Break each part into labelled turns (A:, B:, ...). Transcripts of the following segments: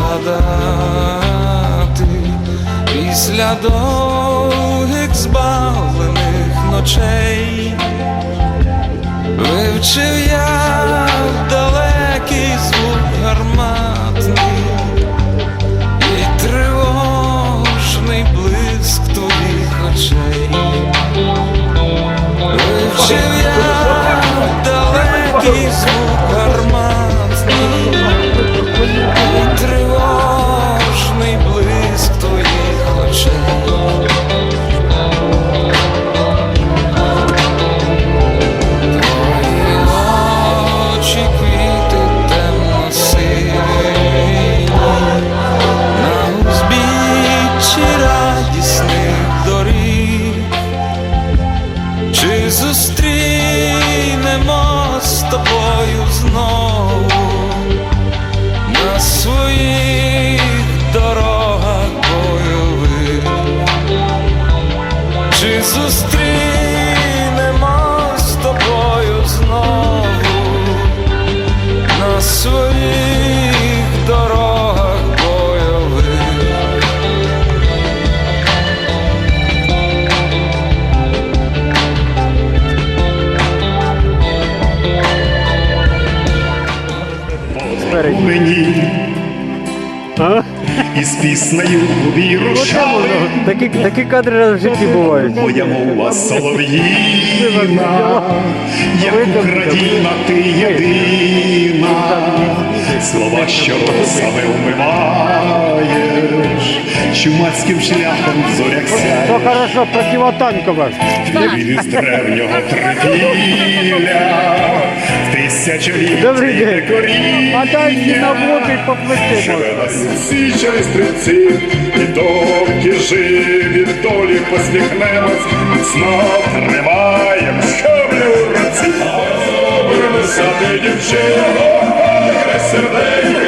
A: згадати після довгих збавлених ночей. Вивчив я далекий звук гарматний і тривожний блиск твоїх очей. Вивчив я далекий звук гарматний зустрінемо з тобою знову на своїх
B: мені.
C: А?
B: із піснею вірушали,
C: Такі, такі кадри в житті бувають.
B: моя мова солов'їна, як Україна ти єдина, слова, що саме вмиваєш, чумацьким шляхом
C: То
B: сяєш.
C: Хорошо, противотанкова.
B: Від древнього трипілля,
C: Добрий день. А дайте наводить по плечі.
B: Живе нас всі через стрільці, і доки живі долі посміхнемось, міцно тримаєм шаблю в руці. Принесати дівчино, хай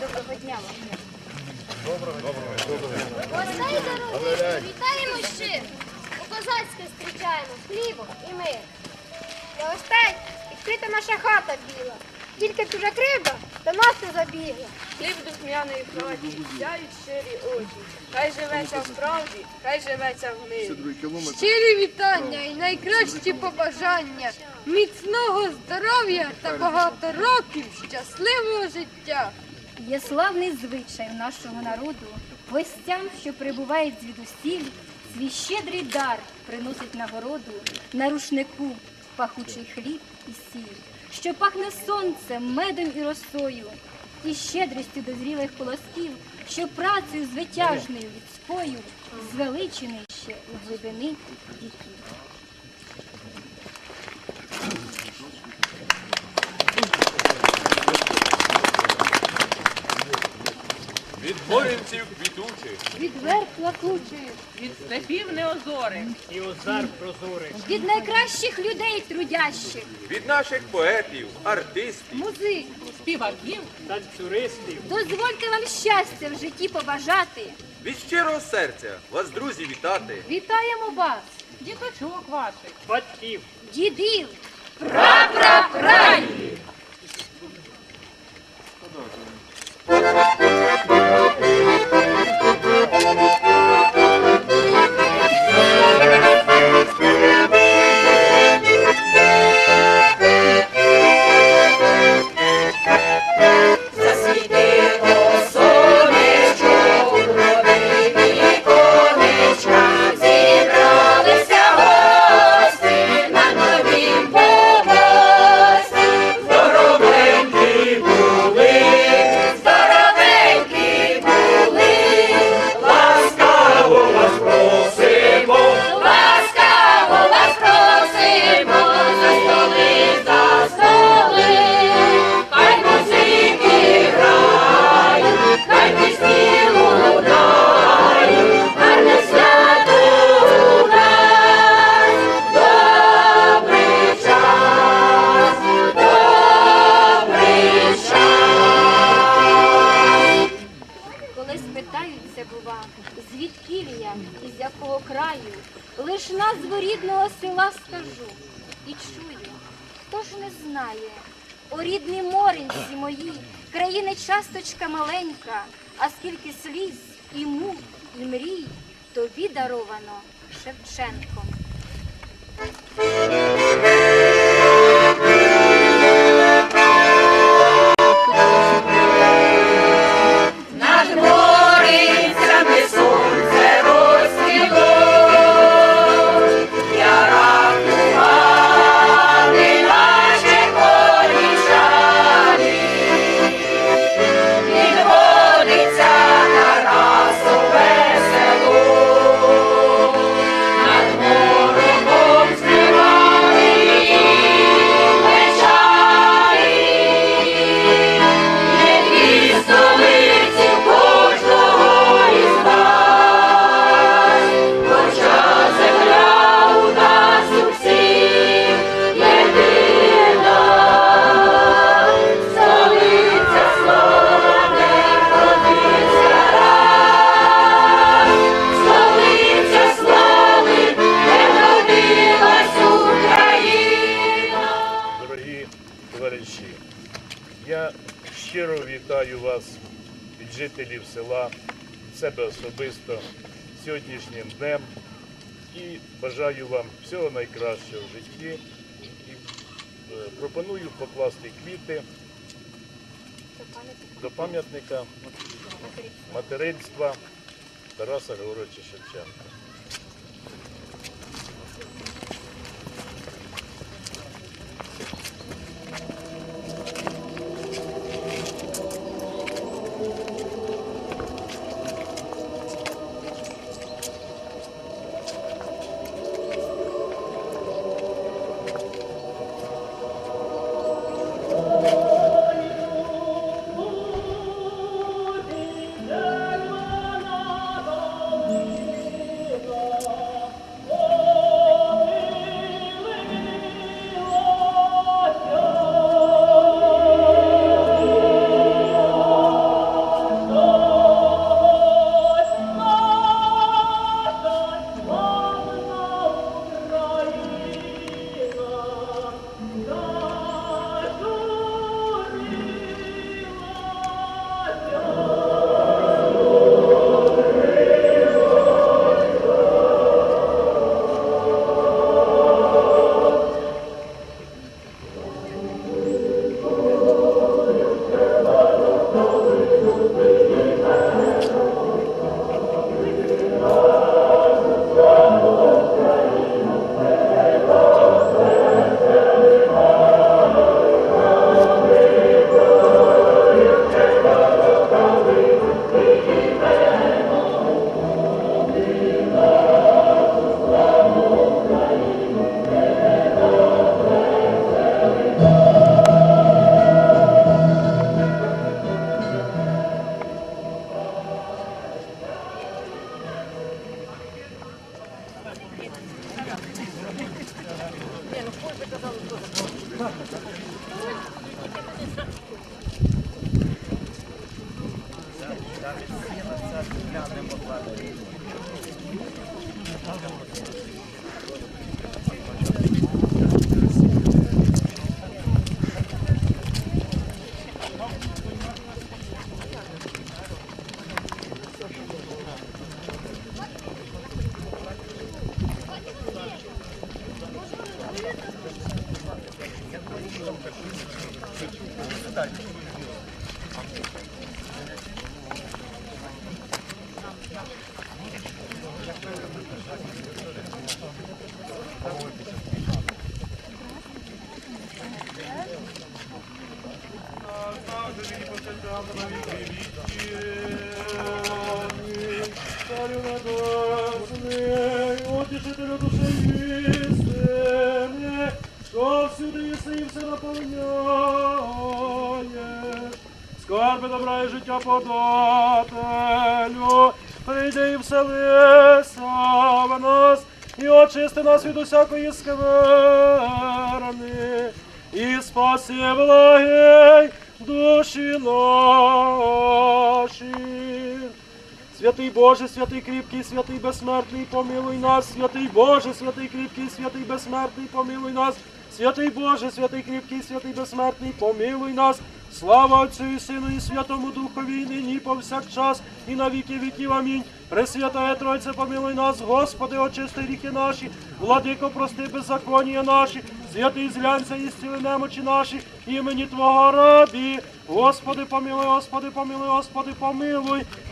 D: Доброго дня вам. Гостей дорогі, вітаємо ще. У козацьке зустрічаємо хлібом і мир. Для наша хата біла. Тільки чужа кривда до нас не забігла.
E: Хліб духмяної хаті, сяють щирі очі. Хай живеться в справді, хай живеться в мирі.
F: Щирі вітання і найкращі побажання, міцного здоров'я та багато років щасливого життя.
G: Є славний звичай нашого народу, гостям, що прибувають звідусіль, свій щедрий дар приносить нагороду на рушнику пахучий хліб і сіль, що пахне сонцем, медом і росою, і щедрістю дозрілих колосків, що працею звитяжною людською звеличений ще у глибини віків.
H: Горинців квітучих,
I: від верх плакучих,
E: Від степів неозорих, прозорих.
G: від найкращих людей трудящих,
H: від наших поетів, артистів,
I: музик.
E: співаків, танцюристів.
G: дозвольте вам щастя в житті побажати.
H: від щирого серця вас, друзі, вітати.
I: Вітаємо вас!
E: діточок ваших.
G: батьків, дідів, прапрапрай! І з якого краю, лиш назву рідного села скажу і чую, хто ж не знає, о рідні моринці мої, країни часточка маленька, а скільки сліз і мук, і мрій тобі даровано Шевченком.
J: Щиро вітаю вас від жителів села, себе особисто сьогоднішнім днем і бажаю вам всього найкращого в житті. І е, пропоную покласти квіти до пам'ятника материнства Тараса Григоровича Шевченка.
K: start. Всюди все наповняєш. Скарби добра і життя подателю, прийди і вселися в нас, і очисти нас від усякої скверни, і спаси благий душі наші. Святий Боже, святий кріпкий, святий безсмертний, помилуй нас, святий Боже, святий кріпкий, святий безсмертний, помилуй нас, святий Боже, святий кріпкий, святий безсмертний, помилуй нас. Слава Отцю і Сину і Святому Духові, і нині повсякчас, і на віки віків. Амінь. Пресвятая Тройце, помилуй нас, Господи, очисти ріхи наші, владико, прости беззаконія наші, святий зглянься і зціли немочі наші, імені Твого рабі. Господи, помилуй, Господи, помилуй, Господи, помилуй.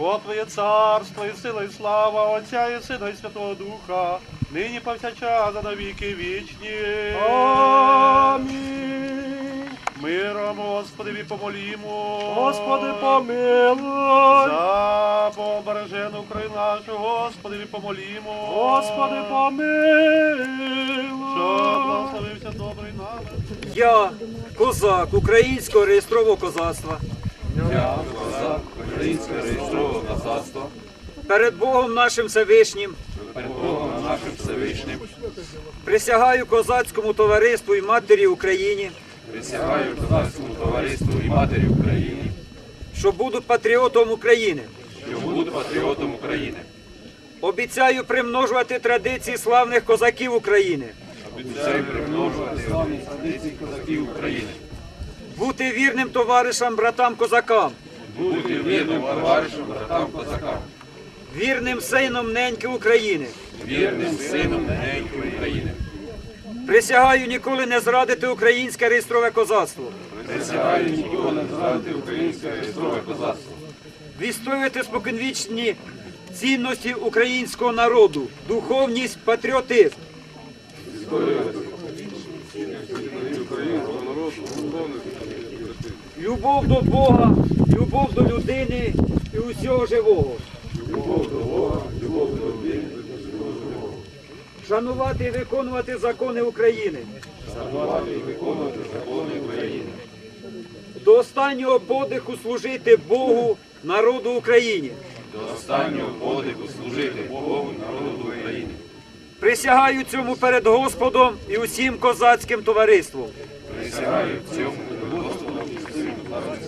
C: О, Твоє царство, і сила, і слава Отця і Сина, і Святого Духа, нині повсякчас, а на віки вічні.
K: Амінь.
C: Миром, Господи, помолімо.
K: Господи, помилуй.
C: За побережену Україну нашу, Господи, помолімо.
K: Господи, помилуй.
C: Що благословився добрий нами.
L: Я козак українського реєстрового козацтва.
M: Українське реєстрове козацтво
L: Перед Богом нашим Всевишнім.
M: Перед Богом нашим Всевишнім.
L: Присягаю козацькому товариству і матері Україні,
M: присягаю козацькому товариству і матері України,
L: що буду патріотом України.
M: що буду патріотом України.
L: Обіцяю примножувати традиції славних козаків України,
M: Обіцяю примножувати славні традиції козаків України,
L: бути вірним товаришам, братам козакам,
M: бути вірним товаришем братам козакам,
L: вірним сином неньки України.
M: вірним сином неньки України.
L: Присягаю ніколи не зрадити українське реєстрове козацтво,
M: Присягаю ніколи не зрадити українське реєстрове козацтво,
L: відстоювати споконвічні цінності українського народу, духовність, патріотизм. Любов до Бога, любов до людини і усього живого. Любов до Бога, любов до людях, Шанувати і виконувати закони України. Шанувати і виконувати закони України. До останнього подиху служити Богу, народу Україні.
M: до останнього подиху служити Богу народу України.
L: Присягаю цьому перед Господом і усім козацьким товариством.
M: Присягаю цьому Thank you.